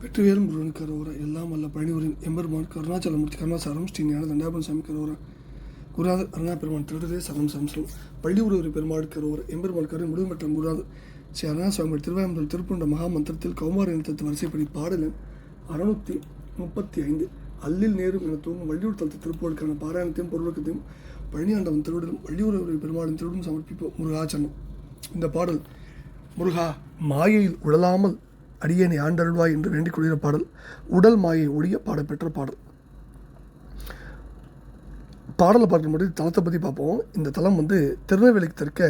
வெற்றிவேல் முருகன் கரோரா எல்லாம் வல்ல பழனிவரின் எம்பெருமான் கருணாச்சலமூர்த்தி கருணாசாரம் ஸ்ரீ ஞான தண்டாபன் சாமி கரோரா குருநாதர் அருணா பெருமான் திருடரே சரம் சம்சம் பள்ளி பெருமாள் கரோரா எம்பெருமாள் கரு முழு மற்றும் குருநாதர் ஸ்ரீ அருணா சுவாமி திருவாயம்பல் திருப்புண்ட மகா மந்திரத்தில் கௌமார இனத்தத்து வரிசைப்படி பாடலின் அறுநூத்தி முப்பத்தி ஐந்து அல்லில் நேரும் என தூங்கும் வள்ளியூர் தளத்து திருப்பூருக்கான பாராயணத்தையும் பொருளுக்கத்தையும் பழனியாண்டவன் திருவிடலும் வள்ளியூர் பெருமாளின் திருவிடும் சமர்ப்பிப்போம். முருகாச்சனம் இந்த பாடல் முருகா மாயையில் உழலாமல் அடியேனை ஆண்டருள்வாய் என்று வேண்டிக் கொள்கிற பாடல் உடல் மாயை ஒழிய பாடப்பெற்ற பாடல். பாடலை பார்க்கும்போது முன்னாடி தலத்தை பற்றி பார்ப்போம். இந்த தலம் வந்து திருநெல்வேலிக்கு தெற்க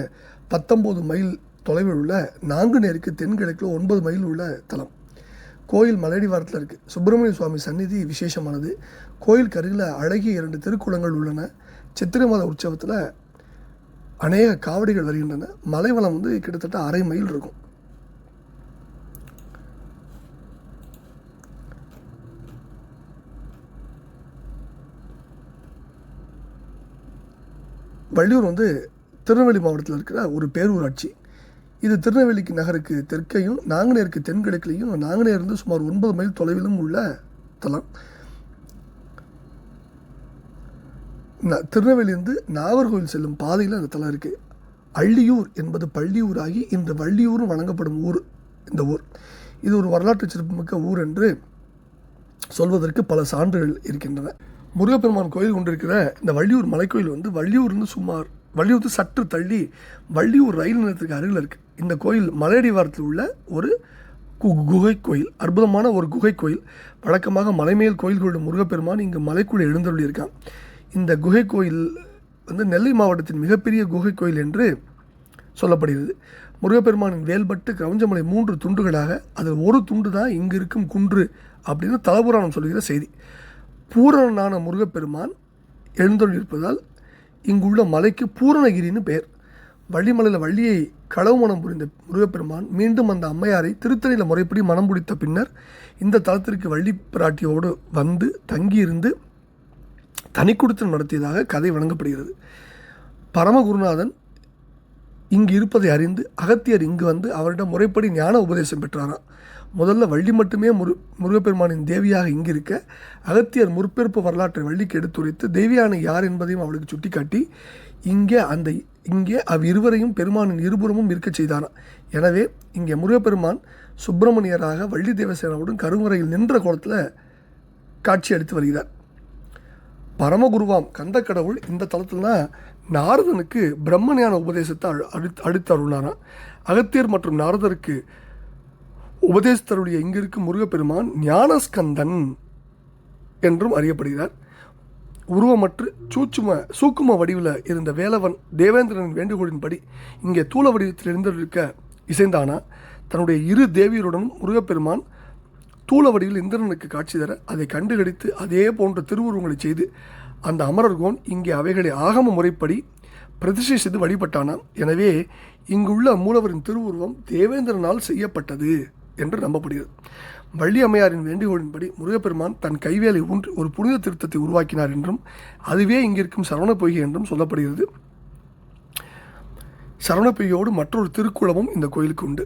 பத்தொம்போது மைல் தொலைவில் உள்ள நாங்குநேருக்கு தென்கிழக்கில் ஒன்பது மைல் உள்ள தலம். கோயில் மலையடிவாரத்தில் இருக்குது சுப்பிரமணிய சுவாமி சந்நிதி விசேஷமானது. கோயில் கருகில் அழகிய இரண்டு திருக்குளங்கள் உள்ளன. சித்திரை மாத உற்சவத்தில் அநேக காவடிகள் வருகின்றன. மலைவளம் வந்து கிட்டத்தட்ட அரை மைல் இருக்கும். பள்ளியூர் வந்து திருநெல்வேலி மாவட்டத்தில் இருக்கிற ஒரு பேரூராட்சி. இது திருநெல்வேலிக்கு நகருக்கு தெற்கையும் நாங்குநேருக்கு தென்கிழக்கிலையும் நாங்குநேர் இருந்து சுமார் ஒன்பது மைல் தொலைவிலும் உள்ள தலம். ந- நாகர்கோவில் செல்லும் பாதையில் அந்த தலம் இருக்குது அள்ளியூர் என்பது பள்ளியூராகி இன்று வள்ளியூரும் வழங்கப்படும் ஊர் இந்த ஊர். இது ஒரு வரலாற்று சிறப்புமிக்க ஊர் என்று சொல்வதற்கு பல சான்றுகள் இருக்கின்றன. முருகப்பெருமான் கோயில் கொண்டிருக்கிற இந்த வள்ளியூர் மலைக்கோயில் வந்து வள்ளியூர்னு சுமார் வள்ளியூர் சற்று தள்ளி வள்ளியூர் ரயில் நிலையத்துக்கு அருகில் இருக்குது இந்த கோயில் மலையடிவாரத்தில் உள்ள ஒரு கு- குகை கோயில் அற்புதமான ஒரு குகை கோயில். வழக்கமாக மலைமேல் கோயில்களுடைய முருகப்பெருமான் இங்கு மலைக்குள் எழுந்தருளியிருக்கான். இந்த குகை கோயில் வந்து நெல்லை மாவட்டத்தின் மிகப்பெரிய குகை கோயில் என்று சொல்லப்படுகிறது. முருகப்பெருமானின் வேல்பட்டு கிரௌஞ்சமலை மூன்று துண்டுகளாக அதில் ஒரு துண்டு தான் இங்கு இருக்கும் குன்று அப்படின்னு தலபுராணம் சொல்கிற செய்தி. பூரணனான முருகப்பெருமான் எழுந்தொழிருப்பதால் இங்குள்ள மலைக்கு பூரணகிரின்னு பெயர். வள்ளிமலையில் வள்ளியை களவு மனம் புரிந்த முருகப்பெருமான் மீண்டும் அந்த அம்மையாரை திருத்தணியில் முறைப்படி மனம் பிடித்த பின்னர் இந்த தலத்திற்கு வள்ளி பிராட்டியோடு வந்து தங்கியிருந்து தனி நடத்தியதாக கதை வழங்கப்படுகிறது. பரமகுருநாதன் இங்கு இருப்பதை அறிந்து அகத்தியர் இங்கு வந்து அவரிடம் முறைப்படி ஞான உபதேசம் பெற்றாராம். முதல்ல வள்ளி மட்டுமே முரு முருகப்பெருமானின் தேவியாக இங்கு இருக்க அகத்தியர் முற்பிறப்பு வரலாற்றை வள்ளிக்கு எடுத்துரைத்து தேவியான யார் என்பதையும் அவளுக்கு சுட்டிக்காட்டி இங்கே அந்த இங்கே அவ்விருவரையும் பெருமானின் இருபுறமும் இருக்கச் செய்தாராம் எனவே இங்கே முருகப்பெருமான் சுப்பிரமணியராக வள்ளி தேவசேனாவுடன் கருவறையில் நின்ற கோலத்தில் காட்சி அளித்து வருகிறார். பரமகுருவாம் கந்த கடவுள் இந்த தளத்தில் தான் நாரதனுக்கு பிரம்மஞான உபதேசத்தை அழு அளித்து அளித்து அகத்தியர் மற்றும் நாரதருக்கு உபதேசத்தருடைய இங்கிருக்கும் முருகப்பெருமான் ஞானஸ்கந்தன் என்றும் அறியப்படுகிறார். உருவமற்று சூச்சும சூக்கும வடிவில் இருந்த வேலவன் தேவேந்திரனின் வேண்டுகோளின்படி இங்கே தூள வடிவத்தில் இருந்திருக்க இசைந்தானா தன்னுடைய இரு தேவியருடனும் முருகப்பெருமான் தூள வடிவில் இந்திரனுக்கு காட்சி தர அதை கண்டுகடித்து அதே போன்ற திருவுருவங்களை செய்து அந்த அமரர்கோன் இங்கே அவைகளை ஆகம முறைப்படி பிரதிஷ்டை செய்து வழிபட்டானாம். எனவே இங்குள்ள மூலவரின் திருவுருவம் தேவேந்திரனால் செய்யப்பட்டது. என்று நம்பப்படுகிறது. வள்ளி அம்மையாரின் வேண்டுகோளின்படி முருகப்பெருமான் தன் கைவேலை ஊன்றி ஒரு புனித திருத்தத்தை உருவாக்கினார் என்றும் அதுவே இங்கிருக்கும் சரவண பொய்கை என்றும் சொல்லப்படுகிறது. சரவண பொய்கையோடு மற்றொரு திருக்குளமும் இந்த கோயிலுக்கு உண்டு.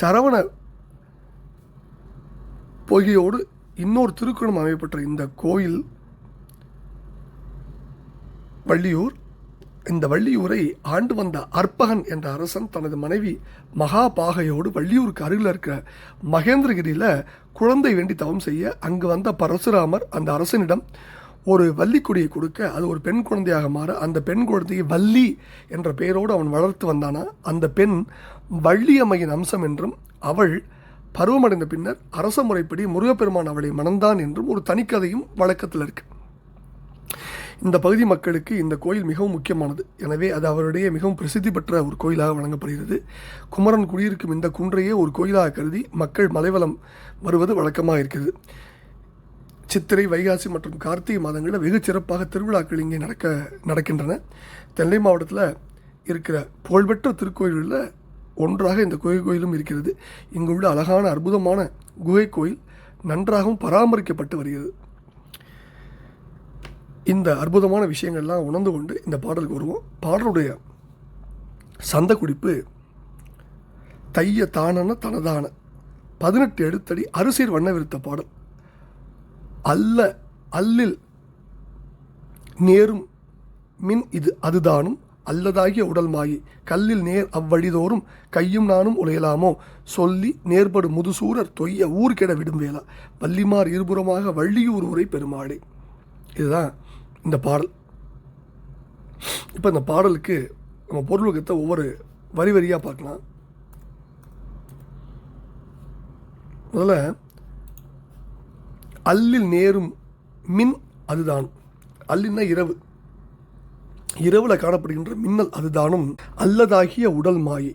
சரவண பொய்கையோடு இன்னொரு திருக்குளம் அமையப்பட்ட இந்த கோயில் வள்ளியூர் இந்த வள்ளியூரை ஆண்டு வந்த அற்பகன் என்ற அரசன் தனது மனைவி மகாபாகையோடு வள்ளியூருக்கு அருகில் இருக்கிற மகேந்திரகிரியில் குழந்தை வேண்டி தவம் செய்ய அங்கு வந்த பரசுராமர் அந்த அரசனிடம் ஒரு வள்ளிக்குடியை கொடுக்க அது ஒரு பெண் குழந்தையாக மாற அந்த பெண் குழந்தையை வள்ளி என்ற பெயரோடு அவன் வளர்த்து வந்தானா? அந்த பெண் வள்ளியம்மையின் அம்சம் என்றும் அவள் பருவமடைந்த பின்னர் அரச முறைப்படி முருகப்பெருமான் அவளை மணந்தான் என்றும் ஒரு தனிக்கதையும் வழக்கத்தில் இருக்குது இந்த பகுதி மக்களுக்கு இந்த கோயில் மிகவும் முக்கியமானது. எனவே அது அவருடைய மிகவும் பிரசித்தி பெற்ற ஒரு கோயிலாக வழங்கப்படுகிறது. குமரன் குடியிருக்கும் இந்த குன்றையே ஒரு கோயிலாக கருதி மக்கள் மலைவலம் வருவது வழக்கமாக இருக்கிறது. சித்திரை வைகாசி மற்றும் கார்த்திகை மாதங்களில் வெகு சிறப்பாக திருவிழாக்கள் இங்கே நடக்க நடக்கின்றன. தென்னை மாவட்டத்தில் இருக்கிற புகழ்பெற்ற திருக்கோயில்களில் ஒன்றாக இந்த குகை கோயிலும் இருக்கிறது. இங்குள்ள அழகான அற்புதமான குகை கோயில் நன்றாகவும் பராமரிக்கப்பட்டு வருகிறது. இந்த அற்புதமான விஷயங்கள்லாம் உணர்ந்து கொண்டு இந்த பாடலுக்கு வருவோம். பாடலுடைய சந்த குடிப்பு தைய தானன தனதான பதினெட்டு எழுத்தடி அரிசீர் வண்ண விருத்த பாடல். அல்ல அல்லில் நேரும் மின் இது அதுதானும் அல்லதாகிய உடல் மாயி கல்லில் நேர் அவ்வழிதோறும் கையும் நானும் உழையலாமோ சொல்லி நேர்படு முதுசூரர் தொய்ய ஊர் கெட விடும் வேளா வள்ளிமார் இருபுறமாக வள்ளியூர் உரை பெருமாளே. இதுதான் இந்த பாடல். இப்போ இந்த பாடலுக்கு நம்ம பொருளுக்கத்தை ஒவ்வொரு வரி வரியாக பார்க்கலாம். முதல்ல அல்லில் நேரும் மின் அதுதான். அல்லின்னா இரவு. இரவில் காணப்படுகின்ற மின்னல் அதுதானும் அல்லதாகிய உடல் மாயை.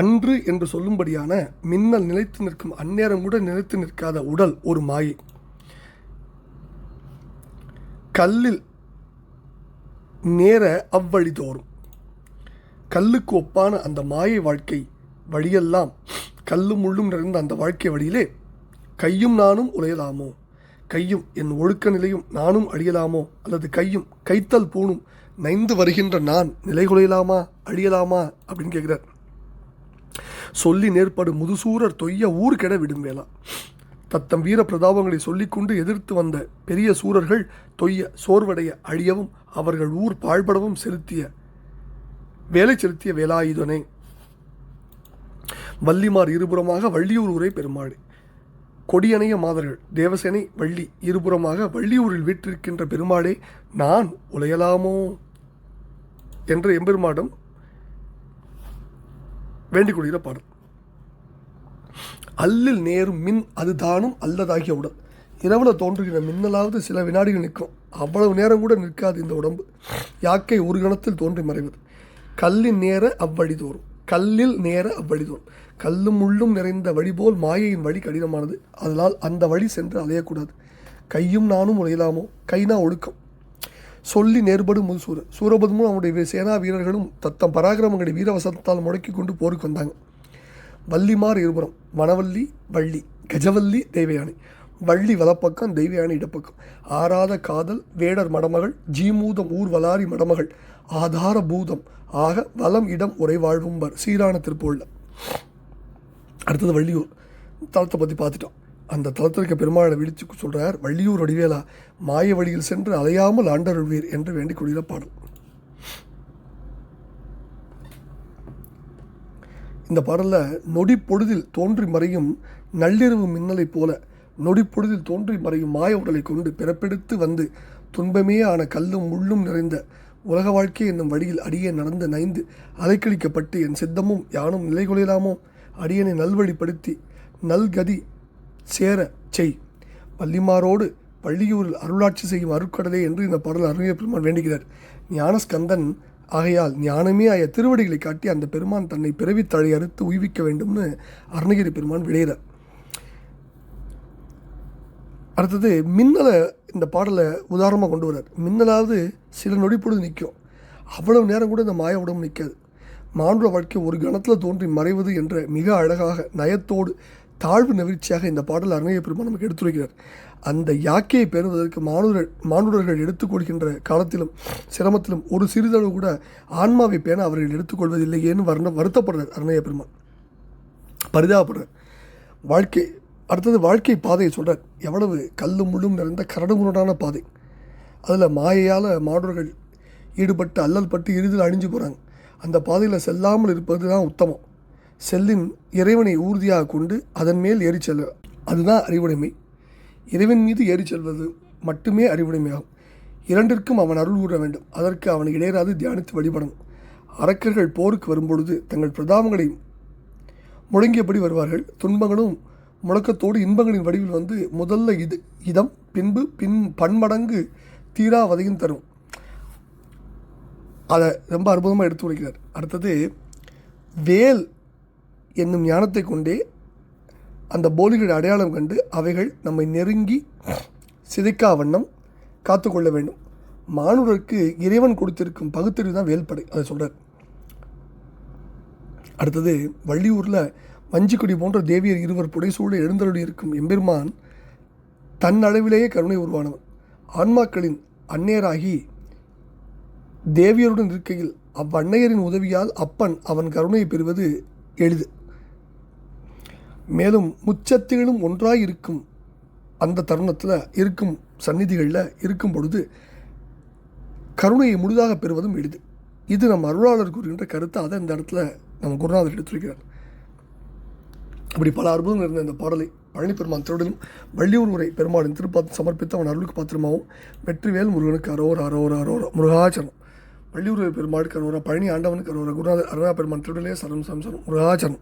அன்று என்று சொல்லும்படியான மின்னல் நிலைத்து நிற்கும் அந்நேரம் கூட நிலைத்து நிற்காத உடல் ஒரு மாயை. கல்லில் நேர அவ்வழி தோறும். கல்லுக்கு ஒப்பான அந்த மாயை வாழ்க்கை வழியெல்லாம் கல்லும் முள்ளும் நிறைந்த அந்த வாழ்க்கை வழியிலே கையும் நானும் உழையலாமோ கையும் என் ஒழுக்க நிலையும் நானும் அழியலாமோ? அல்லது கையும் கைத்தல் பூணும் நைந்து வருகின்ற நான் நிலை குலையலாமா அழியலாமா? அப்படின்னு கேட்குறார். சொல்லி நேர்படு முதுசூரர் தொய்ய ஊர் கெட விடும் வேளா. தத்தம் வீர பிரதாபங்களை சொல்லிக்கொண்டு எதிர்த்து வந்த பெரிய சூரர்கள் தொய்ய சோர்வடைய அழியவும் அவர்கள் ஊர் பாழ்படவும் செலுத்திய வேலை செலுத்திய வேலாயுதனே. வள்ளிமார் இருபுறமாக வள்ளியூர் ஊரை பெருமாள். கொடியணைய மாதர்கள் தேவசேனை வள்ளி இருபுறமாக வள்ளியூரில் வீற்றிருக்கின்ற பெருமாளே நான் உலையலாமோ? என்ற எம்பெருமாடம் வேண்டிக் கொள்கிற பாடல். அல்லில் நேரும் மின் அதுதானும் அல்லதாகிய உடல். இரவில் தோன்றுகிற மின்னலாவது சில வினாடிகள் நிற்கும். அவ்வளவு நேரம் கூட நிற்காது இந்த உடம்பு. யாக்கை ஒரு கணத்தில் தோன்றி மறைவது. கல்லின் நேர அவ்வழி தோறும். கல்லில் நேர அவ்வழி தோறும். கல்லும் முள்ளும் நிறைந்த வழி போல் மாயையின் வழி கடினமானது. அதனால் அந்த வழி சென்று அலையக்கூடாது. கையும் நானும் உழையலாமோ? கைனா ஒழுக்கம். சொல்லி நேர்படும் முதுசூரர் சூரபத்மும் அவனுடைய சேனா வீரர்களும் தத்தம் பராக்கிரமங்களை வீரவசத்தால் முடக்கி கொண்டு போருக்கு வந்தாங்க. வள்ளிமார் இருபுறம். வனவல்லி வள்ளி கஜவல்லி தேவயானி. வள்ளி வலப்பக்கம் தெய்வயானி இடப்பக்கம். ஆராத காதல் வேடர் மடமகள் ஜீமூதம் ஊர் வலாரி மடமகள். ஆதார பூதம் ஆக வலம் இடம் உரை வாழ்வும்பர் சீரான திருப்பூரில் அடுத்தது வள்ளியூர். தளத்தை பற்றி பார்த்துட்டோம். அந்த தளத்தில் இருக்க பெருமாளை விழிச்சு சொல்கிறார் வள்ளியூர் வடிவேலா மாய வழியில் சென்று அலையாமல் ஆண்டருள்வீர் என்று வேண்டிக் கொள்கிற பாடல். இந்த பாடலில் நொடி பொழுதில் தோன்றி மறையும் நள்ளிரவு மின்னலைப் போல நொடி பொழுதில் தோன்றி மறையும் மாய உடலை கொண்டு பிறப்பெடுத்து வந்து துன்பமே ஆன கல்லும் முள்ளும் நிறைந்த உலக வாழ்க்கை என்னும் வழியில் அடியே நடந்து நைந்து அலைக்கழிக்கப்பட்டு என் சித்தமும் யானும் நிலை அடியனை நல்வழிப்படுத்தி நல்கதி சேர செய். வள்ளிமாரோடு பள்ளியூரில் அருளாட்சி செய்யும் அருட்கடலே என்று இந்த பாடல் அருமைய பெருமான் வேண்டுகிறார். ஞானஸ்கந்தன் ஆகையால் ஞானமே ஆய திருவடிகளை காட்டி அந்த பெருமான் தன்னை பிறவி தழை அறுத்து உய்விக்க வேண்டும்னு அருணகிரி பெருமான் விளையிறார் அடுத்தது மின்னலை இந்த பாடலை உதாரணமாக கொண்டு வர்றார். மின்னலாவது சில நொடி பொழுது நிற்கும். அவ்வளவு நேரம் கூட இந்த மாய உடம்பு நிற்காது. மானுட வாழ்க்கை ஒரு கணத்தில் தோன்றி மறைவது என்ற மிக அழகாக நயத்தோடு தாழ்வு நெகிழ்ச்சியாக இந்த பாடல் அருமைய பெருமான் நமக்கு எடுத்துரைக்கிறார் அந்த யாக்கையை பெறுவதற்கு மானுடர் மானுடர்கள் எடுத்துக்கொள்கின்ற காலத்திலும் சிரமத்திலும் ஒரு சிறிதளவு கூட ஆன்மாவை பேண அவர்கள் எடுத்துக்கொள்வதில்லையேன்னு வர்ண வருத்தப்படுறார் அருணைய பெருமான் பரிதாபப்படுறார். வாழ்க்கை அடுத்தது வாழ்க்கை பாதையை சொல்கிறார் எவ்வளவு கல்லும் முள்ளும் நிறைந்த கரடுமுரடான பாதை. அதில் மாயையால் மாணவர்கள் ஈடுபட்டு அல்லல் பட்டு இறுதியில் அழிஞ்சு போகிறாங்க அந்த பாதையில் செல்லாமல் இருப்பது தான் உத்தமம். செல்லின் இறைவனை ஊர்தியாக கொண்டு அதன் மேல் ஏறி செல்ல. அதுதான் அறிவுடைமை. இறைவன் மீது ஏறி செல்வது மட்டுமே அறிவுடைமையாகும். இரண்டிற்கும் அவன் அருள் கூற வேண்டும். அதற்கு அவனை இடையராது தியானித்து வழிபடணும். அரக்கர்கள் போருக்கு வரும்பொழுது தங்கள் பிரதாபங்களை முழங்கியபடி வருவார்கள். துன்பங்களும் முழக்கத்தோடு இன்பங்களின் வடிவில் வந்து முதல்ல இது இதம் பின்பு பின் பன்மடங்கு தீரா வதையும் தரும். அதை ரொம்ப அற்புதமாக எடுத்து உரைக்கிறார். அடுத்தது வேல் என்னும் ஞானத்தை கொண்டே அந்த போலிகள் அடையாளம் கண்டு அவைகள் நம்மை நெருங்கி சிதைக்கா வண்ணம் காத்துக்கொள்ள வேண்டும். மானுடருக்கு இறைவன் கொடுத்திருக்கும் பகுத்தறிவு தான் வேல்படை அதை சொல்கிறார் அடுத்தது வள்ளியூரில் வஞ்சிக்குடி போன்ற தேவியர் இருவர் புடைசூழ எழுந்தருளி இருக்கும் எம்பெருமான் தன் அளவிலேயே கருணை உருவானவன். ஆன்மாக்களின் அன்னையராகி தேவியருடன் இருக்கையில் அவ்வன்னையரின் உதவியால் அப்பன் அவன் கருணையை பெறுவது எளிது. மேலும் முச்சத்திகளும் ஒன்றாக இருக்கும் அந்த தருணத்தில் இருக்கும் சந்நிதிகளில் இருக்கும் பொழுது கருணையை முழுதாக பெறுவதும் எளிது. இது நம் அருளாளர் கூறுகின்ற கருத்தை. அதை இந்த இடத்துல நம்ம குருநாதர் எடுத்துருக்கிறார். அப்படி பல அற்புதங்கள் இருந்த இந்த பாடலை பழனி பெருமான் திருடலும் வள்ளியூர் உரை பெருமாளின் திருப்பாத்து சமர்ப்பித்து அவன் அருளுக்கு பாத்திரமாகவும் வெற்றிவேல் முருகனுக்கு அரோர் அரோர் அரோர் முருகாச்சரம் வள்ளியூர் உரை பெருமாளுக்கு அரோரா பழனி ஆண்டவனுக்கு அரோரா குருநாதர் அருணா பெருமான் திருடலே சரணம் சரம் சரம் முருகாச்சரம்